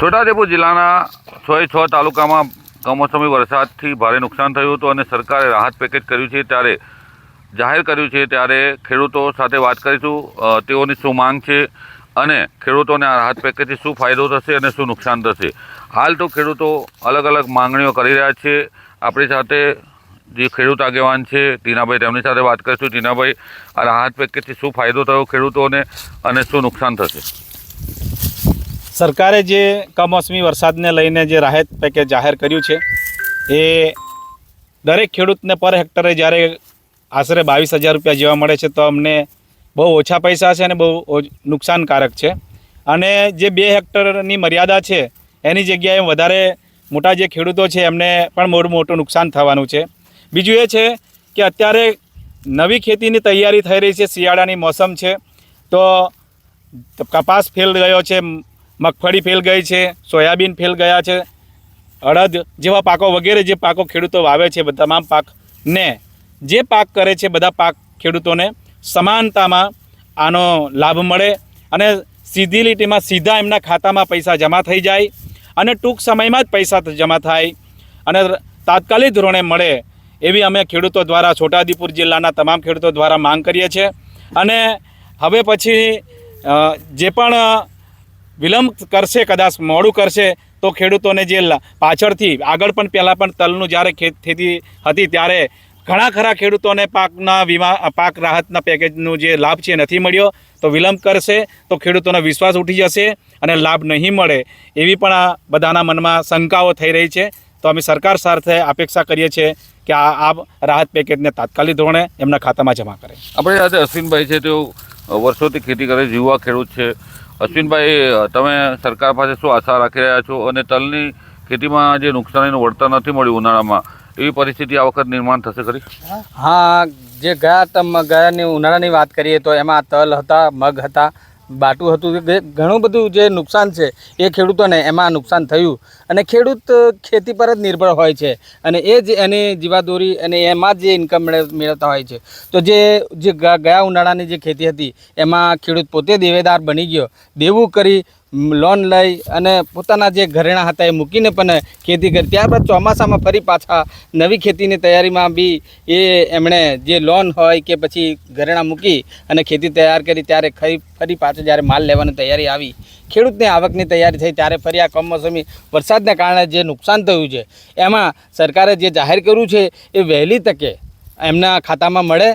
છોટાઉદેપુર જિલ્લાના છ છ તાલુકામાં કમોસમી વરસાદથી ભારે નુકસાન થયું હતું અને સરકારે રાહત પેકેજ કર્યું છે ત્યારે જાહેર કર્યું છે ત્યારે ખેડૂતો સાથે વાત કરીશું. તેઓની શું માંગ છે અને ખેડૂતોને આ રાહત પેકેજથી શું ફાયદો થશે અને શું નુકસાન થશે? હાલ તો ખેડૂતો અલગ અલગ માંગણીઓ કરી રહ્યા છે. આપણી સાથે જે ખેડૂત આગેવાન છે, ટીનાભાઈ, તેમની સાથે વાત કરીશું. ટીનાભાઈ, આ રાહત પેકેજથી શું ફાયદો થયો ખેડૂતોને અને શું નુકસાન થશે? સરકારે જે કમોસમી વરસાદને લઈને જે રાહત પેકેજ જાહેર કર્યું છે, એ દરેક ખેડૂતને પર હેક્ટરે જ્યારે આશરે બાવીસ હજાર રૂપિયા જેવા મળે છે, તો અમને બહુ ઓછા પૈસા છે અને બહુ નુકસાનકારક છે. અને જે બે હેક્ટરની મર્યાદા છે, એની જગ્યાએ વધારે મોટા જે ખેડૂતો છે, એમને પણ મોટું મોટું નુકસાન થવાનું છે. બીજું એ છે કે અત્યારે નવી ખેતીની તૈયારી થઈ રહી છે, શિયાળાની મોસમ છે, તો કપાસ ફેલ ગયો છે મગફળી ફેલ ગઈ છે, સોયાબીન ફેલ ગયા છે, અડદ જેવા પાકો વગેરે જે પાકો ખેડૂતો વાવે છે તમામ પાકને જે પાક કરે છે, બધા પાક ખેડૂતોને સમાનતામાં આનો લાભ મળે અને સીધી લીટીમાં સીધા એમના ખાતામાં પૈસા જમા થઈ જાય અને ટૂંક સમયમાં જ પૈસા જમા થાય અને તાત્કાલિક ધોરણે મળે એવી અમે ખેડૂતો દ્વારા છોટાઉદેપુર જિલ્લાના તમામ ખેડૂતો દ્વારા માંગ કરીએ છીએ. અને હવે પછી જે પણ વિલંબ કરશે, કદાચ મોડું કરશે, તો ખેડૂતોને જે પાછળથી, આગળ પણ પહેલાં પણ તલનું જ્યારે ખેત હતી ત્યારે ઘણા ખરા ખેડૂતોને પાકના વીમા, પાક રાહતના પેકેજનું જે લાભ છે નથી મળ્યો, તો વિલંબ કરશે, તો ખેડૂતોનો વિશ્વાસ ઉઠી જશે અને લાભ નહીં મળે, એવી પણ આ બધાના મનમાં શંકાઓ થઈ રહી છે. તો અમે સરકાર સાથે અપેક્ષા કરીએ છીએ કે આ આ રાહત પેકેજને તાત્કાલિક ધોરણે એમના ખાતામાં જમા કરે. આપણી સાથે અશ્વિનભાઈ છે, તેઓ વર્ષોથી ખેતી કરે છે યુવા ખેડૂત છે. અશ્વિનભાઈ તમે સરકાર પાસે શું આશા રાખી રહ્યા છો? અને તલની ખેતીમાં જે નુકસાનીનું વળતર નથી મળ્યું ઉનાળામાં, એવી પરિસ્થિતિ આ વખત નિર્માણ થશે ખરી? હા, જે ગયા તમ ગયાની ઉનાળાની વાત કરીએ તો એમાં તલ હતા, મગ હતા બાટું હતું ઘણું બધું જે નુકસાન છે એ ખેડૂતોને એમાં નુકસાન થયું. અને ખેડૂત ખેતી પર જ નિર્ભર હોય છે. અને એ જ એની જીવાદોરી અને એમાં જ ઇન્કમ મેળવતા હોય છે. તો જે જે ગયા ઉનાળાની જે ખેતી હતી, એમાં ખેડૂત પોતે દેવેદાર બની ગયો. દેવું કરી લોન લઈ અને પોતાના જે ઘરેણાં હતા એ મૂકીને પણ ખેતી કરી. ત્યારબાદ ચોમાસામાં ફરી પાછા નવી ખેતીની તૈયારીમાં બી એ એમણે જે લોન હોય કે પછી ઘરેણાં મૂકી અને ખેતી તૈયાર કરી, ત્યારે ખરી, ફરી પાછો જ્યારે માલ લેવાની તૈયારી આવી, ખેડૂતને આવકની તૈયારી થઈ, ત્યારે ફરી આ કમોસમી વરસાદને કારણે જે નુકસાન થયું છે, એમાં સરકારે જે જાહેર કર્યું છે, એ વહેલી તકે એમના ખાતામાં મળે.